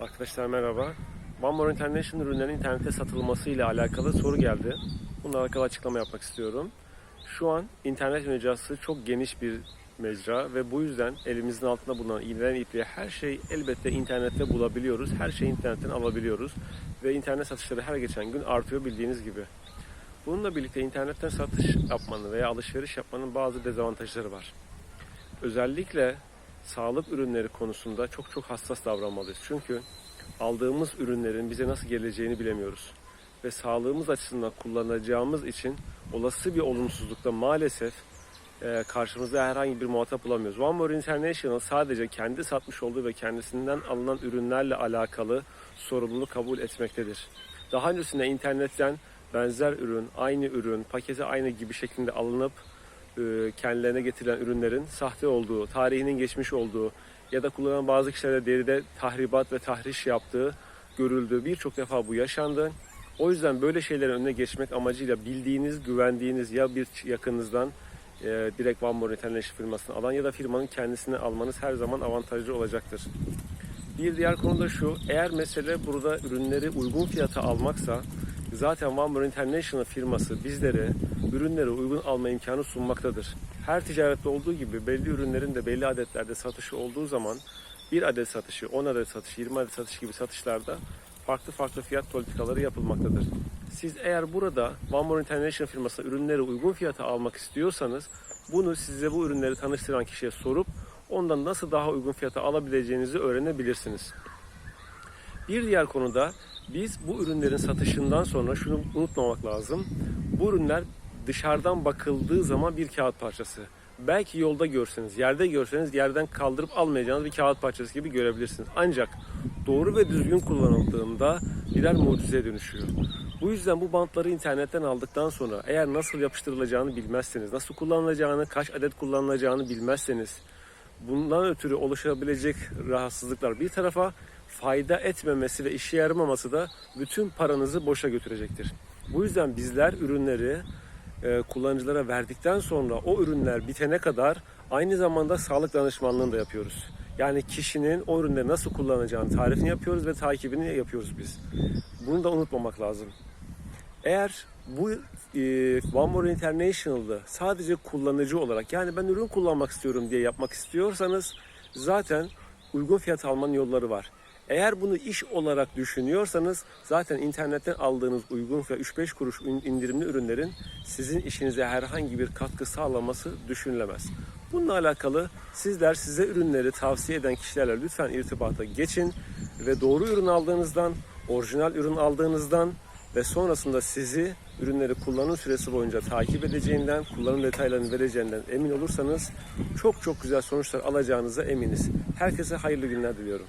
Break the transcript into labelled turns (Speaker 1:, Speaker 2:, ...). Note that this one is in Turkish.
Speaker 1: Arkadaşlar merhaba. More International ürünlerin internette satılması ile alakalı soru geldi. Bununla alakalı açıklama yapmak istiyorum. Şu an internet mecrası çok geniş bir mecra ve bu yüzden elimizin altında bulunan iğneden ipliğe her şey elbette internette bulabiliyoruz. Her şeyi internetten alabiliyoruz ve internet satışları her geçen gün artıyor bildiğiniz gibi. Bununla birlikte internetten satış yapmanın veya alışveriş yapmanın bazı dezavantajları var. Özellikle sağlık ürünleri konusunda çok çok hassas davranmalıyız. Çünkü aldığımız ürünlerin bize nasıl geleceğini bilemiyoruz. Ve sağlığımız açısından kullanacağımız için olası bir olumsuzlukta maalesef e, karşımızda herhangi bir muhatap bulamıyoruz. One More International sadece kendi satmış olduğu ve kendisinden alınan ürünlerle alakalı sorumluluk kabul etmektedir. Daha öncesinde internetten benzer ürün, aynı ürün, paketi aynı gibi şeklinde alınıp kendilerine getirilen ürünlerin sahte olduğu, tarihinin geçmiş olduğu ya da kullanan bazı kişilere deride tahribat ve tahriş yaptığı görüldü. Birçok defa bu yaşandı. O yüzden böyle şeylerin önüne geçmek amacıyla bildiğiniz, güvendiğiniz ya bir yakınınızdan e, direkt More International firmasını alan ya da firmanın kendisini almanız her zaman avantajlı olacaktır. Bir diğer konu da şu, eğer mesele burada ürünleri uygun fiyata almaksa zaten One More International firması bizlere ürünleri uygun alma imkanı sunmaktadır. Her ticarette olduğu gibi belli ürünlerin de belli adetlerde satışı olduğu zaman bir adet satışı, 10 adet satışı, 20 adet satış gibi satışlarda farklı farklı fiyat politikaları yapılmaktadır. Siz eğer burada One More International firmasına ürünleri uygun fiyata almak istiyorsanız bunu size bu ürünleri tanıştıran kişiye sorup ondan nasıl daha uygun fiyata alabileceğinizi öğrenebilirsiniz. Bir diğer konuda biz bu ürünlerin satışından sonra şunu unutmamak lazım. Bu ürünler dışarıdan bakıldığı zaman bir kağıt parçası. Belki yolda görseniz, yerde görseniz yerden kaldırıp almayacağınız bir kağıt parçası gibi görebilirsiniz. Ancak doğru ve düzgün kullanıldığında birer mucize dönüşüyor. Bu yüzden bu bantları internetten aldıktan sonra eğer nasıl yapıştırılacağını bilmezseniz, nasıl kullanılacağını, kaç adet kullanılacağını bilmezseniz, bundan ötürü oluşabilecek rahatsızlıklar bir tarafa, fayda etmemesi ve işe yaramaması da bütün paranızı boşa götürecektir. Bu yüzden bizler ürünleri e, kullanıcılara verdikten sonra o ürünler bitene kadar aynı zamanda sağlık danışmanlığını da yapıyoruz. Yani kişinin o ürünleri nasıl kullanacağını tarifini yapıyoruz ve takibini yapıyoruz biz. Bunu da unutmamak lazım. Eğer bu e, One More International'da sadece kullanıcı olarak yani ben ürün kullanmak istiyorum diye yapmak istiyorsanız zaten uygun fiyat almanın yolları var. Eğer bunu iş olarak düşünüyorsanız zaten internetten aldığınız uygun ve 3-5 kuruş indirimli ürünlerin sizin işinize herhangi bir katkı sağlaması düşünülemez. Bununla alakalı sizler size ürünleri tavsiye eden kişilerle lütfen irtibata geçin ve doğru ürün aldığınızdan, orijinal ürün aldığınızdan ve sonrasında sizi ürünleri kullanım süresi boyunca takip edeceğinden, kullanım detaylarını vereceğinden emin olursanız çok çok güzel sonuçlar alacağınıza eminiz. Herkese hayırlı günler diliyorum.